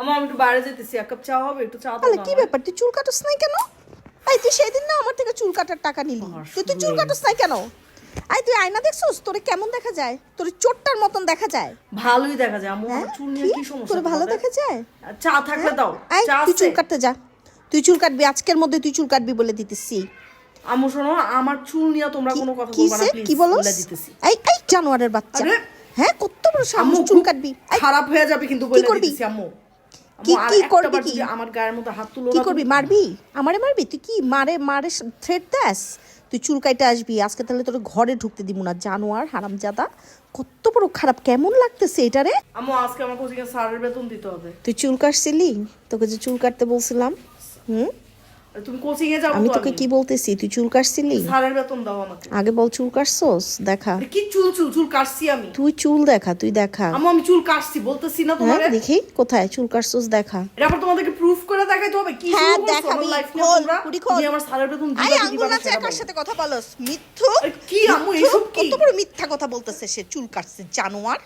আমার আমি একটু বাইরে যেতেছি এক কাপ চা হবে একটু চা তাহলে কি ব্যাপার? তুই চুল কাটস নাই কেন? এই তুই সেদিন না আমার থেকে চুল কাটার টাকা নিলি। তুই তুই চুল কাটস নাই কেন? আই তুই আয়না দেখছস? তোরে কেমন দেখা যায়? তোর চোটটার মতন দেখা যায়। ভালোই দেখা যায় হ্যাঁ আমার চুল নিয়ে কি? সমস্যা তোরে ভালো দেখা যায়? চা থাকলে দাও চা তুই চুল কাটতে যা। তুই চুল কাটবি আজকের মধ্যে তুই চুল কাটবি বলে দিতেছি। আম্মু শোনো আমার চুল নিয়ে তোমরা কোনো কথা কি বলবা না প্লিজ কি বলে এই এই জানোয়ারের বাচ্চা। হ্যাঁ কত বড় আম্মু চুল কাটবি। খারাপ হয়ে যাবে কিন্তু বলে? দিতেছি আম্মু। কি- কি করবি কি? আমার গায়ের মধ্যে হাত তুলো কি করবি? মারবি? আমারে মারবি? তুই কি মারে মারে থ্রেট দেস? তুই চুল কাইতে আসবি। আজকে তাহলে তোর ঘরে ঢুকতে দিব না। জানোয়ার হারামজাদা কত বড় খারাপ। কেমন লাগতেছে এটা রে আম্মু আজকে আমার কোচিং এর স্যারের বেতন দিতে হবে। তুই চুল কাটছিলি? তোকে যে চুল কাটতে বলছিলাম। হুম? তুমি কোচিং এ যাব আমি তোকে কি বলতেছি? তুই চুল কাটছিলি? স্যারের বেতন দাও আমাকে। আগে বল চুল কাটছস? দেখা। কি চুল চুল? চুল কাটছি আমি। তুই চুল দেখা তুই দেখা। আমি চুল কাটছি বলতেছি না হ্যাঁ তোমারে। দেখি কোথায়? চুল কাটছস দেখা। এটা তোমাদেরকে প্রুফ করে দেখাইতে হবে। কি হ্যাঁ, দেখাবি। খোল, খোল। তুমি আমার স্যারের বেতন দিবা আঙ্গুল আছে সেটা কার বলো। সাথে কথা বলস? মিথ্যু। কি মিথ্যু? এসব কি? কত বড় মিথ্যা কথা বলতেছে সে? চুল কাটছে জানোয়ার।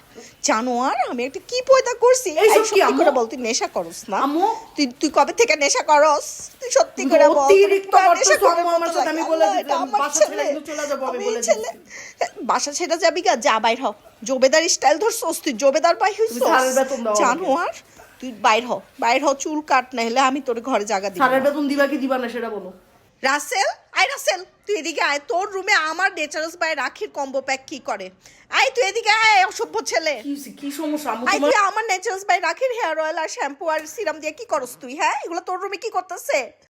জানোয়ার আমি একটা কি পয়দা করছি? এই এইসব কি, করে বল তুই নেশা করস না? আম্মু? তুই তুই কবে থেকে নেশা করস? তুই সত্যি করে অতিরিক্ত সাথে আমি বলে বাসা ছেড়ে চলে যাব, আমি আমি বলে ছেলে। বাসা ছেড়ে যাবি গা যা বাইর হ। জবেদার স্টাইল ধরছস তুই জবেদার পাই আমাকে। জানোয়ার তুই বাইর হ। বাইর হ চুল কাট না হলে আমি তোর ঘরে জায়গা দিব বেতন দিবা কি দিবা না সেটা বলো। রাসেল রাসেল তুই এদিকে আয়। তোর রুমে আমার নেচারাস বাই রাখির কম্বো প্যাক কি করে? আয় তুই এদিকে আয় অসভ্য ছেলে। কি সমস্যা? তুই আমার নেচারাস বাই রাখির হেয়ার অয়েল আর শ্যাম্পু আর সিরাম দিয়ে কি করস তুই হ্যাঁ? এগুলো তোর রুমে কি করতেছে? আরে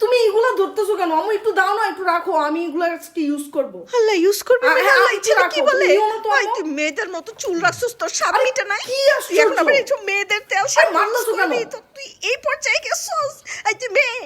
তুমি এগুলা ধরতেছো কেন? আমি একটু দাও না একটু রাখো আমি এগুলা আজকে ইউজ করব। আল্লাহ ইউজ করব আল্লাহ এই কি বলে? ওই তুই মেয়েদের মতো চুল রাখছিস তোর স্বামীটা নাই? কি এখন? আবার এই মেয়েদের তেল সে মারলো? তো তুই এই পর্যায়ে গেছস। আই তুই মেয়ে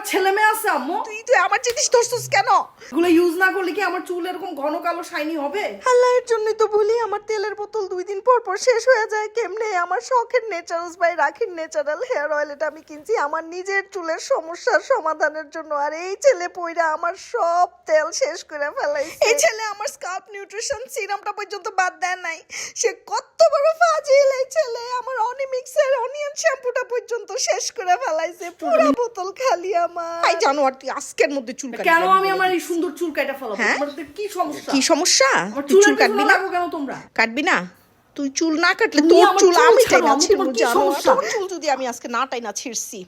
আবার ছেলে মেয়ে আছে আম্মু। তুই তুই আমার জিনিস ধরছিস কেন? এগুলো ইউজ না করলে কি আমার চুল এরকম ঘন কালো শাইনি হবে? আল্লাহের জন্যই তো বলি আমার তেলের বোতল দুই দিন পর পর শেষ হয়ে যায়। কেমনে? আমার শখের নেচারালস বাই রাখির ন্যাচারাল হেয়ার অয়েল এটা আমি কিনছি আমার নিজের চুলের সমস্যার সমাধানের জন্য। আর এই ছেলে পইরা আমার সব তেল শেষ করে ফেলাইছে। এই ছেলে আমার স্কাল্প নিউট্রিশন সিরামটা পর্যন্ত বাদ দেয় নাই। সে কত বড় ফাজিল এই ছেলে। আমার অনিমিক্সের অনিয়ন শ্যাম্পুটা পর্যন্ত শেষ করে ফেলাইছে। পুরো বোতল খালি আমার। আই জানো আর তুই আজকের মধ্যে চুল কাটবি। কেন আমি আমি আমার এই সুন্দর চুল কাটা ফেলাবো? হ্যাঁ? তোমাদের কি সমস্যা? কি সমস্যা? চুল কাটবি না? কেন তোমরা? কাটবি না? তুই চুল না কাটলে তোর চুল আমি টাইনা ছিড়বো জানো? তোর চুল যদি আমি আজকে না টাইনা ছিড়ছি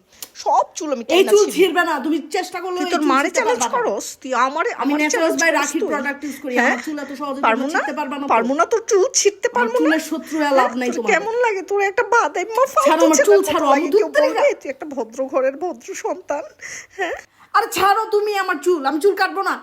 সব চুল আমি এই চুল ছিড়বে। না তুমি চেষ্টা করলে তুই তোর মারে চ্যালেঞ্জ করস? তুই আমারে আমি করস তুই? product use করি, হ্যাঁ? আমার চুল এত সহজে পারব না? পারবা না। না তোর চুল ছিঁড়তে না? চুলের শত্রু লাভ নাই তোমার। কেমন লাগে? তোর একটা বাদাই মা ছাড়ো, আমার চুল ছাড়ো, আমি দুধ তুই একটা ভদ্র ঘরের ভদ্র সন্তান হ্যাঁ? আরে ছাড়ো তুমি আমার চুল আমি চুল কাটবো না।